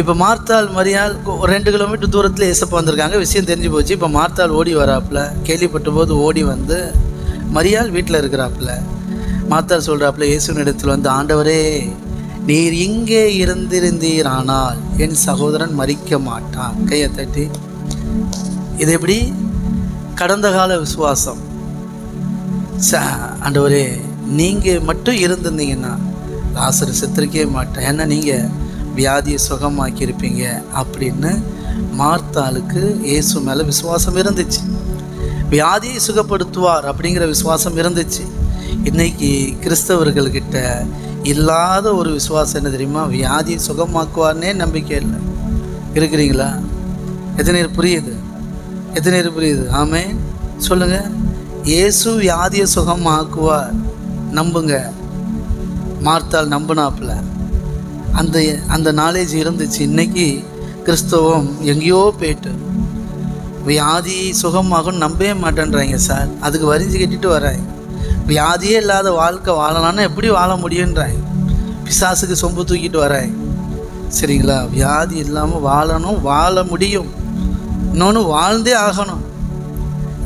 இப்போ மார்த்தால் மரியால் ரெண்டு கிலோமீட்டர் தூரத்தில் இசப்ப வந்திருக்காங்க. விஷயம் தெரிஞ்சு போச்சு. இப்போ மார்த்தாள் ஓடி வராப்புல. கேள்விப்பட்ட போது ஓடி வந்து மரியால் வீட்டில் இருக்கிறாப்புல. மார்த்தாள் சொல்கிறாப்புல இயேசுவின் இடத்துல வந்து ஆண்டவரே நீர் இங்கே இருந்திருந்தீரானால் என் சகோதரன் மறிக்க மாட்டான். கையை தட்டி. இது எப்படி? கடந்த கால விசுவாசம். ச ஆண்டவரே நீங்கள் மட்டும் இருந்திருந்தீங்கன்னா லாசர் செத்துருக்கவே மாட்டேன். ஏன்னா நீங்கள் வியாதியை சுகமாக்கியிருப்பீங்க அப்படின்னு மார்த்தாளுக்கு இயேசு மேலே விசுவாசம் இருந்துச்சு. வியாதியை சுகப்படுத்துவார் அப்படிங்கிற விசுவாசம் இருந்துச்சு. இன்னைக்கு கிறிஸ்தவர்கள்கிட்ட இல்லாத ஒரு விசுவாசம் என்ன தெரியுமா? வியாதியை சுகமாக்குவார்னே நம்பிக்கை இல்லை. இருக்கிறீங்களா? எத்தனை பேர் புரியுது? எத்தனை பேர் புரியுது? ஆமே சொல்லுங்கள் இயேசு வியாதியை சுகமாக்குவார். நம்புங்க. மார்த்தால் நம்பினாப்புல. அந்த அந்த நாலேஜ் இருந்துச்சு. இன்னைக்கு கிறிஸ்தவம் எங்கேயோ போயிட்டு. வியாதி சுகமாகும் நம்பவே மாட்டேன்றாங்க சார். அதுக்கு வரிஞ்சு கட்டிட்டு வராங்க வியாதியே இல்லாத வாழ்க்கை வாழலாம்னா எப்படி வாழ முடியுன்றாங்க. பிசாசுக்கு சொம்பு தூக்கிட்டு வராங்க சரிங்களா? வியாதி இல்லாமல் வாழணும் வாழ முடியும். இன்னொன்று வாழ்ந்தே ஆகணும்.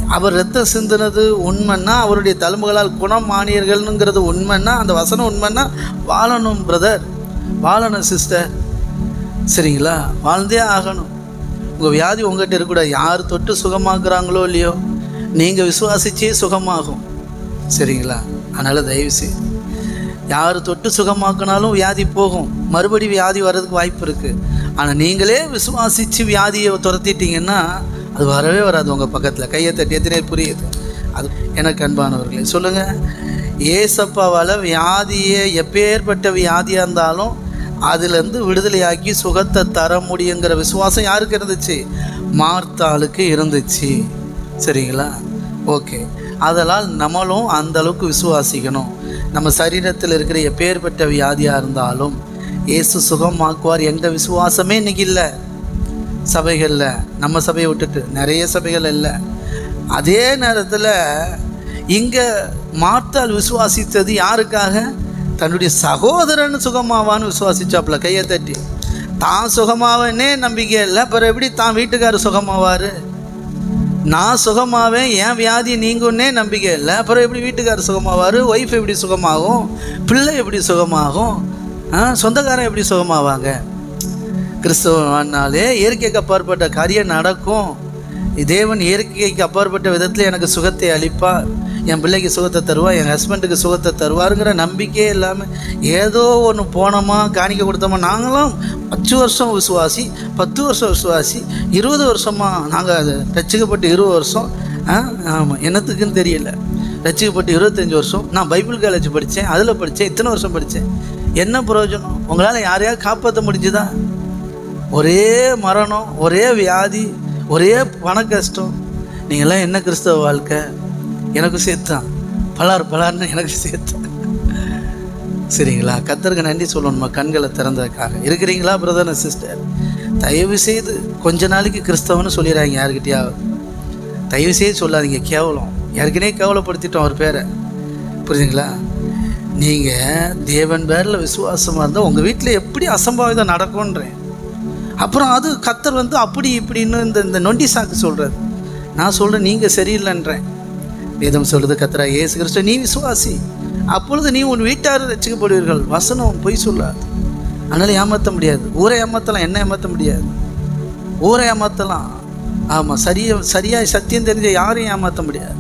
அவர் ரத்தம் சிந்தினது உண்மைன்னா அவருடைய தழும்புகளால் குணம் மானியர்கள்ங்கிறது உண்மைன்னா அந்த வசனம் உண்மைன்னா வாழணும் பிரதர் வாழணும் சிஸ்டர் சரிங்களா? வாழ்ந்தே ஆகணும். உங்கள் வியாதி உங்கள்கிட்ட இருக்கக்கூடாது. யார் தொட்டு சுகமாக்குறாங்களோ இல்லையோ நீங்கள் விசுவாசிச்சே சுகமாகும். சரிங்களா? அதனால் தயவு செய்து. யார் தொட்டு சுகமாக்குனாலும் வியாதி போகும். மறுபடி வியாதி வர்றதுக்கு வாய்ப்பு இருக்குது ஆனால் நீங்களே விசுவாசித்து வியாதியை துரத்திட்டிங்கன்னா அது வரவே வராது உங்கள் பக்கத்தில். கையை தட்டி எத்தனை புரியுது. அது எனக்கு அன்பானவர்களே சொல்லுங்கள் ஏசப்பாவால் வியாதியே எப்பேற்பட்ட வியாதியாக இருந்தாலும் அதுலேருந்து விடுதலையாக்கி சுகத்தை தர முடியுங்கிற விசுவாசம் யாருக்கு இருந்துச்சு? மார்த்தாளுக்கு இருந்துச்சு. சரிங்களா? ஓகே. அதனால் நம்மளும் அந்த அளவுக்கு விசுவாசிக்கணும். நம்ம சரீரத்தில் இருக்கிற எப்பேற்பட்ட வியாதியாக இருந்தாலும் இயேசு சுகமாக்குவார் எந்த விசுவாசமே இன்னைக்கு இல்லை. சபைகளில் நம்ம சபையை விட்டுட்டு நிறைய சபைகள் இல்லை. அதே நேரத்தில் இங்கே மார்த்தாள் விசுவாசித்தது யாருக்காக? தன்னுடைய சகோதரன் சுகமாவான்னு விசுவாசிச்சாப்புல கையை தட்டி. தான் சுகமாவனே நம்பிக்கை இல்லை அப்புறம் எப்படி தான் வீட்டுக்காரர் சுகமாவார்? நான் சுகமாவேன் என் வியாதி நீங்கும்னே நம்பிக்கை இல்லை அப்புறம் எப்படி வீட்டுக்காரர் சுகமாவார்? ஒய்ஃப் எப்படி சுகமாகும்? பிள்ளை எப்படி சுகமாகும்? சொந்தக்காரன் எப்படி சுகமாவாங்க? கிறிஸ்தவனாலே இயற்கைக்கு அப்பாற்பட்ட காரியம் நடக்கும். தேவன் இயற்கைக்கு அப்பாற்பட்ட விதத்தில் எனக்கு சுகத்தை அளிப்பார் என் பிள்ளைக்கு சுகத்தை தருவார் என் ஹஸ்பண்டுக்கு சுகத்தை தருவாருங்கிற நம்பிக்கையே இல்லாமல் ஏதோ ஒன்று போனோமா காணிக்க கொடுத்தோமா? நாங்களும் பத்து வருஷம் விசுவாசி பத்து வருஷம் விசுவாசி இருபது வருஷமாக நாங்கள் அது ரச்சிக்கப்பட்டு இருபது வருஷம் ஆமாம் என்னத்துக்குன்னு தெரியல. ரச்சிக்கப்பட்டு இருபத்தஞ்சி வருஷம் நான் பைபிள் காலேஜ் படித்தேன் அதில் படித்தேன் இத்தனை வருஷம் படித்தேன் என்ன பிரயோஜனம்? உங்களால் யாரையாவது காப்பாற்ற முடிஞ்சுதா? ஒரே மரணம் ஒரே வியாதி ஒரே பண கஷ்டம் நீங்களாம் என்ன கிறிஸ்தவ வாழ்க்கை? எனக்கும் சேர்த்தான் பலார் பலார்னு எனக்கு சேர்த்தான் சரிங்களா? கத்தருக்கு நன்றி சொல்லணுமா? கண்களை திறந்ததுக்காக இருக்கிறீங்களா பிரதர் சிஸ்டர் தயவு செய்து கொஞ்ச நாளைக்கு கிறிஸ்தவன்னு சொல்லிடுறாங்க யாருக்கிட்டையாவது தயவு செய்து சொல்லாதீங்க கேவலம். ஏற்கனவே கேவலப்படுத்திட்டோம் அவர் பேரை. புரியுதுங்களா? நீங்கள் தேவன் பேரில் விசுவாசமாக இருந்தால் உங்கள் வீட்டில் எப்படி அசம்பாவிதம் நடக்கும்ன்றேன். அப்புறம் அது கத்தர் வந்து அப்படி இப்படின்னு இந்த இந்த நொண்டி சாக்கு சொல்கிறது நான் சொல்கிறேன் நீங்கள் சரியில்லைன்றேன். வேதம் சொல்கிறது கத்தரா ஏசு கிறிஸ்து நீ விசுவாசி. அப்பொழுது நீ உன் வீட்டார் ரசிக்கப்படுவீர்கள் வசனம் பொய் சொல்லாது அதனால் ஏமாற்ற முடியாது. ஊரை ஏமாற்றலாம் என்ன ஏமாற்ற முடியாது. ஊரை ஏமாற்றலாம் ஆமாம் சரியா சரியாக சத்தியம் தெரிஞ்ச யாரையும் ஏமாற்ற முடியாது.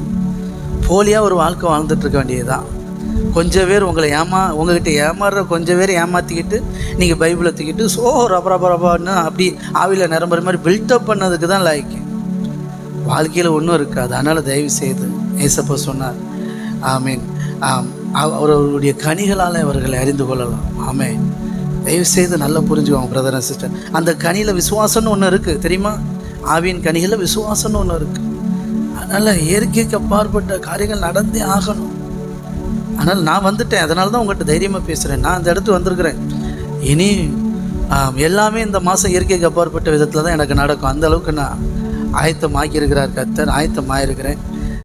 போலியாக ஒரு வாழ்க்கை வாழ்ந்துட்டு இருக்க வேண்டியதுதான். கொஞ்சம் பேர் உங்களை ஏமா உங்ககிட்ட ஏமாறுற கொஞ்சம் பேர் ஏமாற்றிக்கிட்டு நீங்கள் பைபிளை தூக்கிட்டு சோ ரப அப்படி ஆவியில் நிரம்புற மாதிரி பில்டப் பண்ணதுக்கு தான் லாய்க்கு. வாழ்க்கையில் ஒன்றும் இருக்காது. அதனால் தயவு செய்து ஏசப்ப சொன்னார். ஆமீன். ஆம். அவ- அவர்களுடைய கனிகளால் அவர்களை அறிந்து கொள்ளலாம். ஆமே தயவு செய்து நல்லா புரிஞ்சுக்கோங்க பிரதர் அண்ட் சிஸ்டர் அந்த கனியில் விசுவாசம்னு ஒன்று இருக்குது தெரியுமா? ஆவியின் கனிகளில் விசுவாசம்னு ஒன்று இருக்குது அதனால் இயற்கைக்கு அப்பாற்பட்ட காரியங்கள் நடந்தே ஆகணும். ஆனால் நான் வந்துட்டேன். அதனால தான் உங்கள்கிட்ட தைரியமாக பேசுகிறேன் நான் அந்த இடத்துக்கு வந்திருக்கிறேன். இனி எல்லாமே இந்த மாதம் இயற்கைக்கு அப்பாற்பட்ட விதத்தில் தான் எனக்கு நடக்கும். அந்த அளவுக்கு நான் ஆயத்தமாக்கி இருக்கிறார் கத்தர் ஆயத்தமாயிருக்கிறேன்.